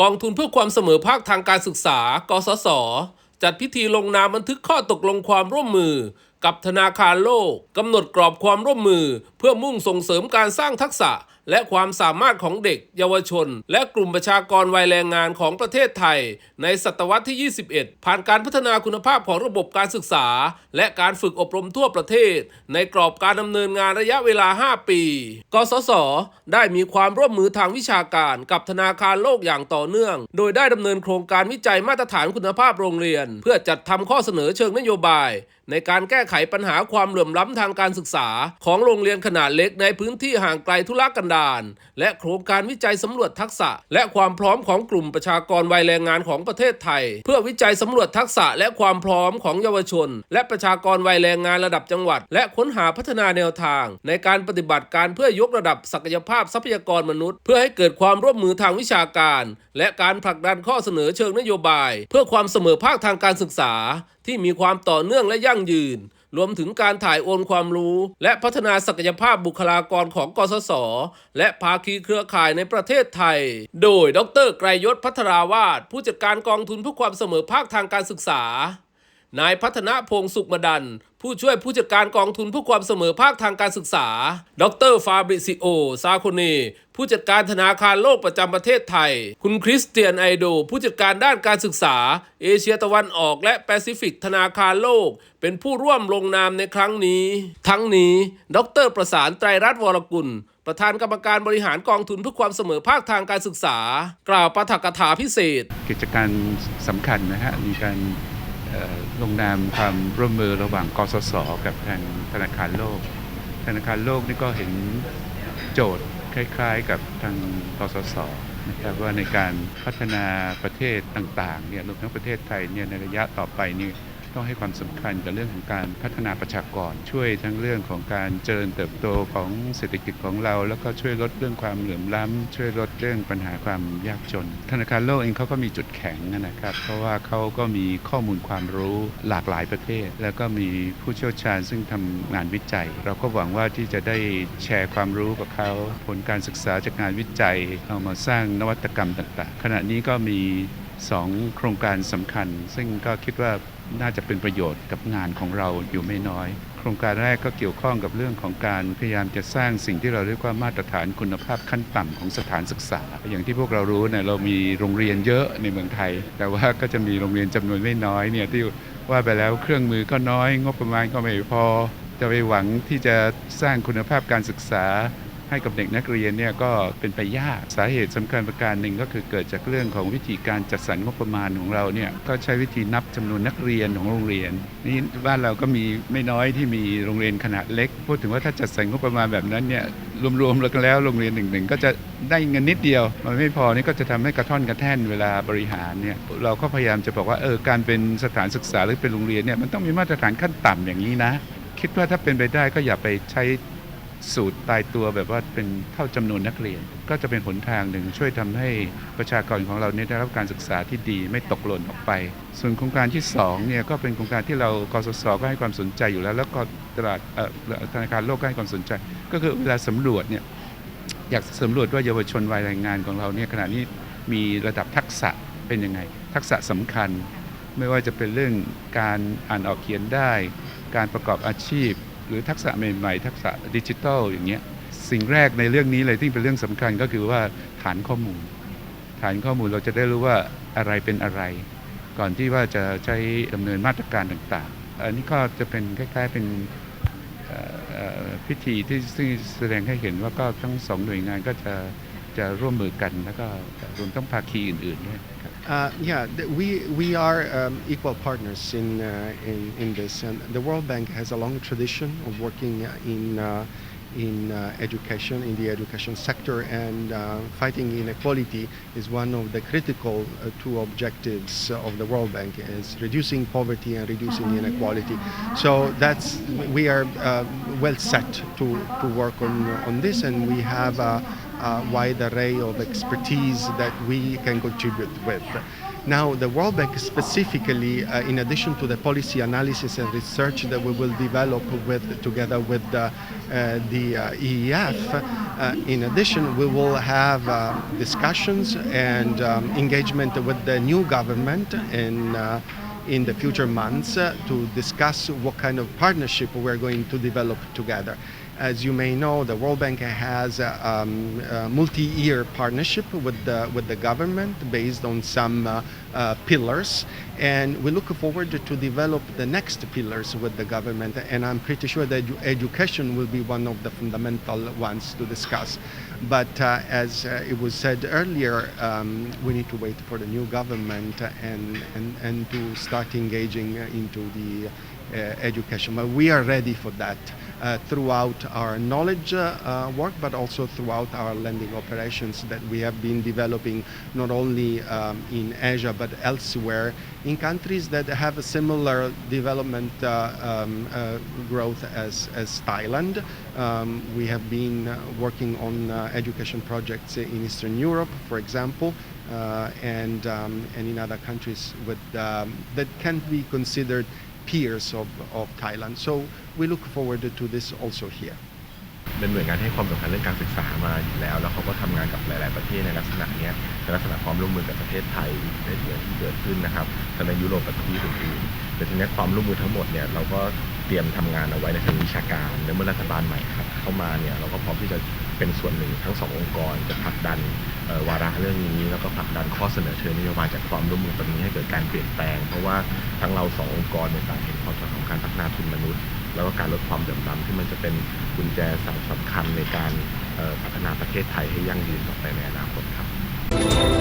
กองทุนเพื่อความเสมอภาคทางการศึกษา กสศ จัดพิธีลงนามบันทึกข้อตกลงความร่วมมือ กับธนาคารโลกกำหนดกรอบความร่วมมือ เพื่อมุ่งส่งเสริมการสร้างทักษะ และความสามารถของเด็ก เยาวชน และกลุ่มประชากรวัยแรงงานของประเทศไทย ในศตวรรษที่ 21 ผ่านการพัฒนาคุณภาพของระบบการศึกษา และการฝึกอบรมทั่วประเทศ ในกรอบการดำเนินงานระยะเวลา 5 ปี กสศได้มีความร่วมมือทางวิชาการกับธนาคารโลกอย่างต่อเนื่อง โดยได้ดำเนินโครงการวิจัยมาตรฐานคุณภาพโรงเรียน เพื่อจัดทำข้อเสนอเชิงนโยบาย ในการแก้ไขปัญหาความเหลื่อมล้ำทางการศึกษา ของโรงเรียนขนาดเล็กในพื้นที่ห่างไกลทุรกันดารและโครงการวิจัยสำรวจทักษะ และความพร้อมของกลุ่มประชากรวัยแรงงานของประเทศไทย เพื่อวิจัยสำรวจทักษะและความพร้อมของเยาวชน และประชากรวัยแรงงานระดับจังหวัด และค้นหาพัฒนาแนวทาง ในการปฏิบัติการเพื่อยกระดับศักยภาพทรัพยากรมนุษย์ เพื่อให้เกิดความร่วมมือทางวิชาการ และการผลักดันข้อเสนอเชิงนโยบาย เพื่อความเสมอภาคทางการศึกษา ที่มีความต่อเนื่องและยั่งยืน รวมถึงการถ่ายโอนความรู้ และพัฒนาศักยภาพบุคลากรของกสศและภาคีเครือข่ายในประเทศไทย โดย ดร ไกรยศพัทราวาสผู้จัดการกองทุนเพื่อความเสมอภาคทางการศึกษา นายพัฒนพงศ์สุขมดัน ผู้ช่วยผู้จัดการกองทุนเพื่อความเสมอภาคทางการศึกษา ดรฟาบริซิโอ ซาโคเน ผู้จัดการธนาคารโลกประจำประเทศไทย คุณคริสเตียนไอโด ผู้จัดการด้านการศึกษา เอเชียตะวันออกและแปซิฟิกธนาคารโลก เป็นผู้ร่วมลงนามในครั้งนี้ ทั้งนี้ ดรประสานไตรรัตน์วรกุลประธานกรรมการบริหารกองทุนเพื่อความเสมอภาคทางการศึกษา กล่าวปาฐกถาพิเศษ กิจการสำคัญนะฮะมีการ ลงนามความร่วมมือระหว่างกสศกับทางธนาคารโลก ธนาคารโลกนี่ก็เห็นโจทย์คล้ายๆ กับทางกสศนะครับว่าในการพัฒนาประเทศต่างๆเนี่ยรวมทั้งประเทศไทยเนี่ยในระยะต่อไปนี่ ต้องให้ความสำคัญกับเรื่องของการพัฒนาประชากร ช่วยทั้งเรื่องของการเจริญเติบโตของเศรษฐกิจของเรา แล้วก็ช่วยลดเรื่องความเหลื่อมล้ำช่วยลดเรื่องปัญหาความยากจน ธนาคารโลกเองเขาก็มีจุดแข็งนะครับ เพราะว่าเขาก็มีข้อมูลความรู้หลากหลายประเทศแล้วก็มีผู้เชี่ยวชาญซึ่งทำงานวิจัย เราก็หวังว่าที่จะได้แชร์ความรู้กับเขาผลการศึกษาจากงานวิจัย เอามาสร้างนวัตกรรมต่าง ๆ ขณะนี้ก็มีสองโครงการสำคัญ ซึ่งก็คิดว่า น่าจะเป็นประโยชน์กับงานของเราอยู่ไม่น้อย โครงการแรกก็เกี่ยวข้องกับเรื่องของการพยายามจะสร้างสิ่งที่เราเรียกว่ามาตรฐานคุณภาพขั้นต่ำของสถานศึกษา อย่างที่พวกเรารู้เนี่ยเรามีโรงเรียนเยอะในเมืองไทย แต่ว่าก็จะมีโรงเรียนจำนวนไม่น้อยเนี่ยที่ว่าไปแล้วเครื่องมือก็น้อย งบประมาณก็ไม่พอ จะไปหวังที่จะสร้างคุณภาพการศึกษา ให้กับเด็กนักเรียนเนี่ยก็เป็นไปยากสาเหตุสำคัญประการหนึ่งก็คือเกิดจากเรื่องของวิธีการจัดสรรงบประมาณของเราเนี่ยก็ใช้วิธีนับจำนวนนักเรียนของโรงเรียนนี่บ้านเราก็มีไม่น้อยที่มีโรงเรียนขนาดเล็ก พูดถึงว่าถ้าจัดสรรงบประมาณแบบนั้นเนี่ยรวมๆแล้วกันแล้วโรงเรียนหนึ่งๆก็จะได้เงินนิดเดียว มันไม่พอนี่ก็จะทำให้กระท่อนกระแท่นเวลาบริหารเนี่ยเราก็พยายามจะบอกว่าเออการเป็นสถานศึกษาหรือเป็นโรงเรียนเนี่ยมันต้องมีมาตรฐานขั้นต่ำอย่างนี้นะ คิดว่าถ้าเป็นไปได้ก็อย่าไปใช้ สูตรตายตัวแบบว่าเป็นเท่าจำนวนนักเรียน ก็จะเป็นหนทางหนึ่งช่วยทำให้ประชากรของเราเนี่ยได้รับการศึกษาที่ดีไม่ตกหล่นออกไป ส่วนโครงการที่2เนี่ยก็เป็นโครงการที่เรากสศก็ให้ความสนใจอยู่แล้ว แล้วก็ตลาดธนาคารโลกก็ให้ความสนใจ ก็คือเวลาสำรวจเนี่ยอยากสำรวจว่าเยาวชนวัยแรงงานของเราเนี่ยขณะนี้มีระดับทักษะเป็นยังไง ทักษะสำคัญ ไม่ว่าจะเป็นเรื่องการอ่านออกเขียนได้ การประกอบอาชีพ หรือทักษะใหม่ๆ ทักษะดิจิทัลอย่างเงี้ยสิ่งแรกในเรื่องนี้เลยที่เป็นเรื่องสำคัญก็คือว่าฐานข้อมูล ฐานข้อมูลเราจะได้รู้ว่าอะไรเป็นอะไร ก่อนที่ว่าจะใช้ดำเนินมาตรการต่างๆ อันนี้ก็จะเป็นคล้ายๆเป็นพิธีที่ซึ่งแสดงให้เห็นว่าก็ทั้งสองหน่วยงานก็จะจะร่วมมือกันแล้วก็รวมทั้งภาคีอื่นๆด้วยครับ Uh, yeah, th- we we are um, equal partners in, uh, in in this, and the World Bank has a long tradition of working uh, in uh, in uh, education, in the education sector, and uh, fighting inequality is one of the critical uh, two objectives of the World Bank is reducing poverty and reducing inequality. So that's we are uh, well set to to work on on this, and we have. Uh, a wide array of expertise that we can contribute with. Now, the World Bank specifically, uh, in addition to the policy analysis and research that we will develop with, together with uh, uh, the uh, EEF, uh, in addition, we will have uh, discussions and um, engagement with the new government in, in the future months to discuss what kind of partnership we're going to develop together. As you may know, the World Bank has a, um, a multi-year partnership with the, with the government based on some uh, uh, pillars, and we look forward to develop the next pillars with the government. And I'm pretty sure that edu- education will be one of the fundamental ones to discuss. But uh, as uh, it was said earlier, um, we need to wait for the new government and, and, and to start engaging into the education. But we are ready for that uh, throughout our knowledge uh, uh, work, but also throughout our lending operations that we have been developing not only um, in Asia but elsewhere in countries that have a similar development uh, um, uh, growth as, as Thailand. Um, we have been uh, working on uh, education projects in Eastern Europe, for example, uh, and, um, and in other countries with, um, that can be considered peers of, of Thailand. So we look forward to this also here. เป็นหน่วยงานให้ความสำคัญเรื่องการศึกษามาอยู่แล้ว แล้วเขาก็ทำงานกับหลาย ๆ ประเทศในลักษณะนี้ในลักษณะความร่วมมือกับประเทศไทยในเดือนที่เกิดขึ้นนะครับทั้งในยุโรปกับที่อื่นๆแต่ทีนี้ความร่วมมือทั้งหมดเนี่ยเราก็ เตรียมทำงานเอาไว้ในทางวิชาการและเมื่อรัฐบาลใหม่ครับเข้ามาเนี่ยเราก็พร้อมที่จะเป็นส่วนหนึ่งทั้งสององค์กรจะผลักดันวาระเรื่องนี้ แล้วก็ผลักดันข้อเสนอเชิญนโยบายจากความร่วมมือตรงนี้ให้เกิดการเปลี่ยนแปลง เพราะว่าทั้งเราสององค์กรเนี่ยต่างเห็นความสำคัญของการพัฒนาทุนมนุษย์ แล้วก็การลดความเหลื่อมล้ำที่มันจะเป็นกุญแจสำคัญในการพัฒนาประเทศไทยให้ยั่งยืนต่อไปในอนาคตครับ